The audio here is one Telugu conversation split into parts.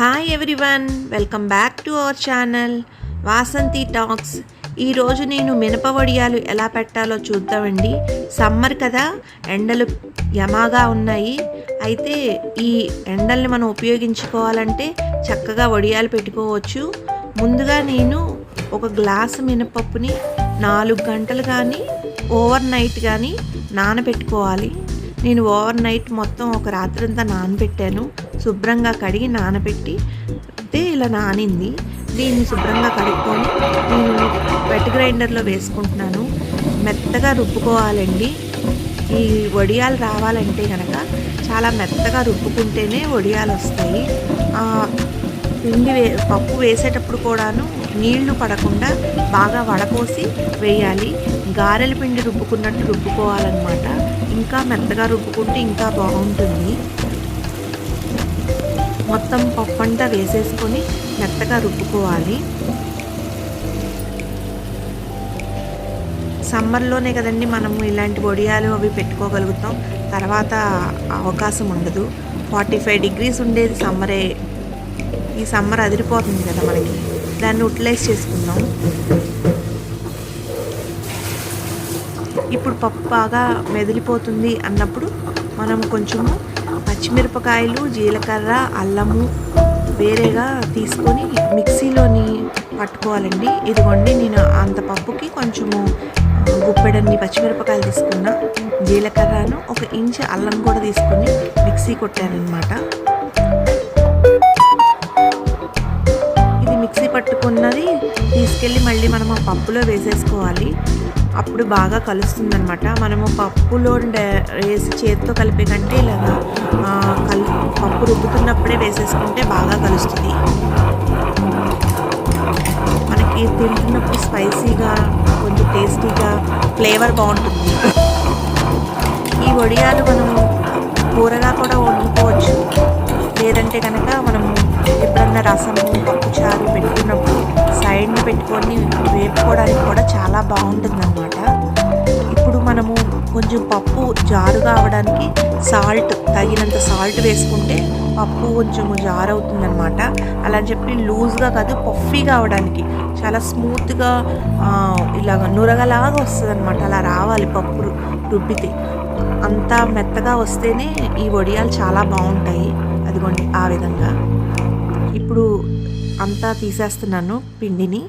Hi everyone welcome back to our channel Vasanthi talks ఈరోజు నేను మినప వడియాలు ఎలా పెట్టాలో చూద్దామండి. సమ్మర్ కదా ఎండలు యమాగా ఉన్నాయి. అయితే ఈ ఎండల్ని మనం ఉపయోగించుకోవాలంటే చక్కగా వడియాలు పెట్టుకోవచ్చు. ముందుగా నేను ఒక గ్లాసు మినపప్పుని నాలుగు గంటలు కానీ ఓవర్ నైట్ కానీ నానబెట్టుకోవాలి. నేను ఓవర్ నైట్ మొత్తం ఒక రాత్రంతా నానబెట్టాను. శుభ్రంగా కడిగి నానబెట్టి అయితే ఇలా నానింది. దీన్ని శుభ్రంగా కడుక్కొని నేను వెట్ గ్రైండర్లో వేసుకుంటున్నాను. మెత్తగా రుబ్బుకోవాలండి. ఈ వడియాలు రావాలంటే కనుక చాలా మెత్తగా రుబ్బుకుంటేనే వడియాలు వస్తాయి పిండి వే పప్పు వేసేటప్పుడు కూడాను నీళ్ళు పడకుండా బాగా వడపోసి వేయాలి. గారెల పిండి రుబ్బుకున్నట్టు రుబ్బుకోవాలన్నమాట. ఇంకా మెత్తగా రుబ్బుకుంటే ఇంకా బాగుంటుంది. మొత్తం పప్పు అంతా వేసేసుకొని మెత్తగా రుబ్బుకోవాలి. సమ్మర్లోనే కదండి మనము ఇలాంటి వడియాలు అవి పెట్టుకోగలుగుతాం. తర్వాత అవకాశం ఉండదు. ఫార్టీ ఫైవ్ డిగ్రీస్ ఉండేది సమ్మరే. ఈ సమ్మర్ అదిరిపోతుంది కదా మనకి. దాన్ని యూటిలైజ్ చేసుకుందాం. ఇప్పుడు పప్పు బాగా మెదిలిపోతుంది అన్నప్పుడు మనం కొంచెము పచ్చిమిరపకాయలు జీలకర్ర అల్లము వేరేగా తీసుకొని మిక్సీలోని పట్టుకోవాలండి. ఇదిగోండి నేను అంత పప్పుకి కొంచెము గుప్పెడన్ని పచ్చిమిరపకాయలు తీసుకున్నా. జీలకర్రను ఒక ఇంచు అల్లం కూడా తీసుకొని మిక్సీ కొట్టానమాట పట్టుకున్నది తీసుకెళ్ళి మళ్ళీ మనం ఆ పప్పులో వేసేసుకోవాలి. అప్పుడు బాగా కలుస్తుందన్నమాట. మనము పప్పులో వేసి చేతితో కలిపే కంటే ఇలాగా కలు పప్పు రుబ్బుతున్నప్పుడే వేసేసుకుంటే బాగా కలుస్తుంది. మనకి తింటున్నప్పుడు స్పైసీగా కొంచెం టేస్టీగా ఫ్లేవర్ బాగుంటుంది. ఈ వడియాలు మనము కూరగా కూడా వండుకోవచ్చు. లేదంటే కనుక మనము ఎప్పుడన్నా రసము పెట్టుకొని వేపుకోవడానికి కూడా చాలా బాగుంటుంది ఇప్పుడు మనము కొంచెం పప్పు జారుగా కావడానికి సాల్ట్ తగినంత సాల్ట్ వేసుకుంటే పప్పు కొంచెం జారు అవుతుందన్నమాట అలా అని చెప్పి లూజ్గా కాదు పఫీ కావడానికి చాలా స్మూత్గా ఇలాగ నురగలాగా వస్తుంది అనమాట అలా రావాలి పప్పు రుబ్బితే. అంత మెత్తగా వస్తేనే ఈ వడియాలు చాలా బాగుంటాయి. అదిగోండి ఆ విధంగా. ఇప్పుడు అంతా తీసేస్తున్నాను పిండిని.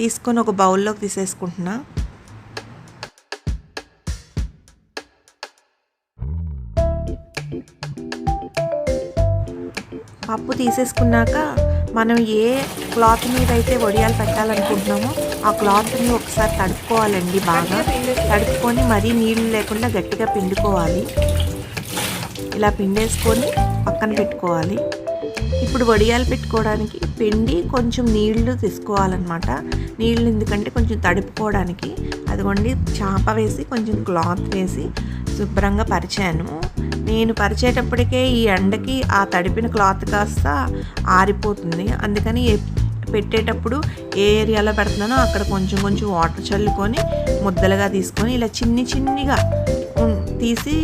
తీసుకొని ఒక బౌల్లోకి తీసేసుకుంటున్నా. పప్పు తీసేసుకున్నాక మనం ఏ క్లాత్ మీద అయితే వడియాలు పెట్టాలనుకుంటున్నామో ఆ క్లాత్ని ఒకసారి తడుపుకోవాలండి బాగా. తడుపుకొని మరీ నీళ్ళు లేకుండా గట్టిగా పిండుకోవాలి. ఇలా పిండేసుకొని పక్కన పెట్టుకోవాలి. ఇప్పుడు వడియాలు పెట్టుకోవడానికి పిండి కొంచెం నీళ్ళు తీసుకోవాలన్నమాట. నీళ్ళు ఎందుకంటే కొంచెం తడుపుకోవడానికి. అదిగోండి చాప వేసి కొంచెం క్లాత్ వేసి శుభ్రంగా పరిచాను. నేను పరిచేటప్పటికే ఈ ఎండకి ఆ తడిపిన క్లాత్ కాస్త ఆరిపోతుంది. అందుకని పెట్టేటప్పుడు ఏ ఏరియాలో పెడుతున్నానో అక్కడ కొంచెం కొంచెం వాటర్ చల్లుకొని ముద్దలుగా తీసుకొని ఇలా చిన్ని చిన్నిగా తీసి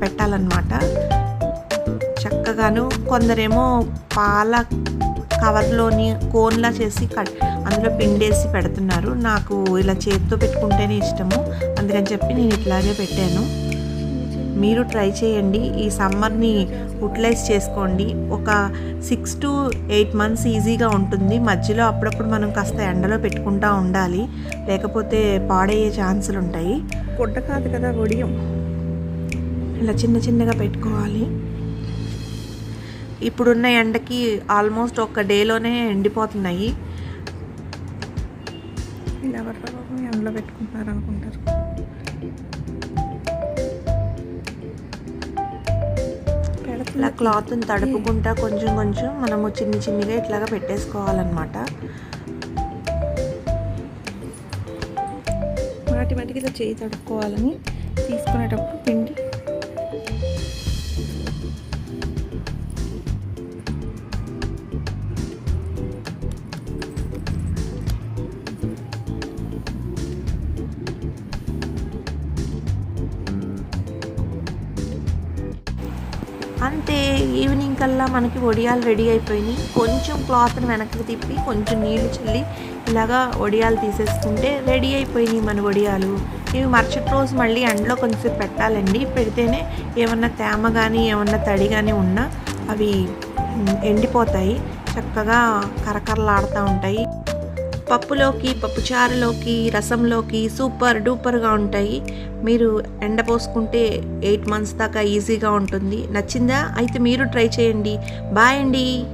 పెట్టాలన్నమాట. చక్కగాను కొందరేమో పాల కవర్లోని కోన్లా చేసి కట్ అందులో పిండేసి పెడుతున్నారు. నాకు ఇలా చేతితో పెట్టుకుంటేనే ఇష్టము. అందుకని చెప్పి నేను ఇట్లాగే పెట్టాను. మీరు ట్రై చేయండి. ఈ సమ్మర్ని యూటిలైజ్ చేసుకోండి. ఒక సిక్స్ టు ఎయిట్ మంత్స్ ఈజీగా ఉంటుంది. మధ్యలో అప్పుడప్పుడు మనం కాస్త ఎండలో పెట్టుకుంటా ఉండాలి. లేకపోతే పాడయ్యే ఛాన్సులు ఉంటాయి. గుడ్డ కాదు కదా వడియం. ఇలా చిన్న చిన్నగా పెట్టుకోవాలి. ఇప్పుడున్న ఎండకి ఆల్మోస్ట్ ఒక డేలోనే ఎండిపోతున్నాయి. బాబు ఎండలో పెట్టుకుంటున్నారు అనుకుంటారు ఇలా క్లాత్ని తడుపుకుంటా కొంచెం కొంచెం మనము చిన్ని చిన్నిగా ఇట్లాగా పెట్టేసుకోవాలన్నమాట. మాటి మాటికి ఇలా చేయి తడుపుకోవాలని తీసుకునేటప్పుడు అంతే ఈవినింగ్ కల్లా మనకి వడియాలు రెడీ అయిపోయినాయి. కొంచెం క్లాత్ని వెనక్కి తిప్పి కొంచెం నీళ్ళు చల్లి ఇలాగా వడియాలు తీసేసుకుంటే రెడీ అయిపోయినాయి మన వడియాలు. ఇవి మరుసటి రోజు మళ్ళీ ఎండలో కొంచెం పెట్టాలండి. పెడితేనే ఏమన్నా తేమ కానీ ఏమన్నా తడి కానీ ఉన్నా అవి ఎండిపోతాయి. చక్కగా కరకరలాడుతూ ఉంటాయి. పప్పులోకి పప్పుచారులోకి రసంలోకి సూపర్ డూపర్గా ఉంటాయి. మీరు ఎండపోసుకుంటే ఎయిట్ మంత్స్ దాకా ఈజీగా ఉంటుంది. నచ్చిందా? అయితే మీరు ట్రై చేయండి. బాయ్ అండి.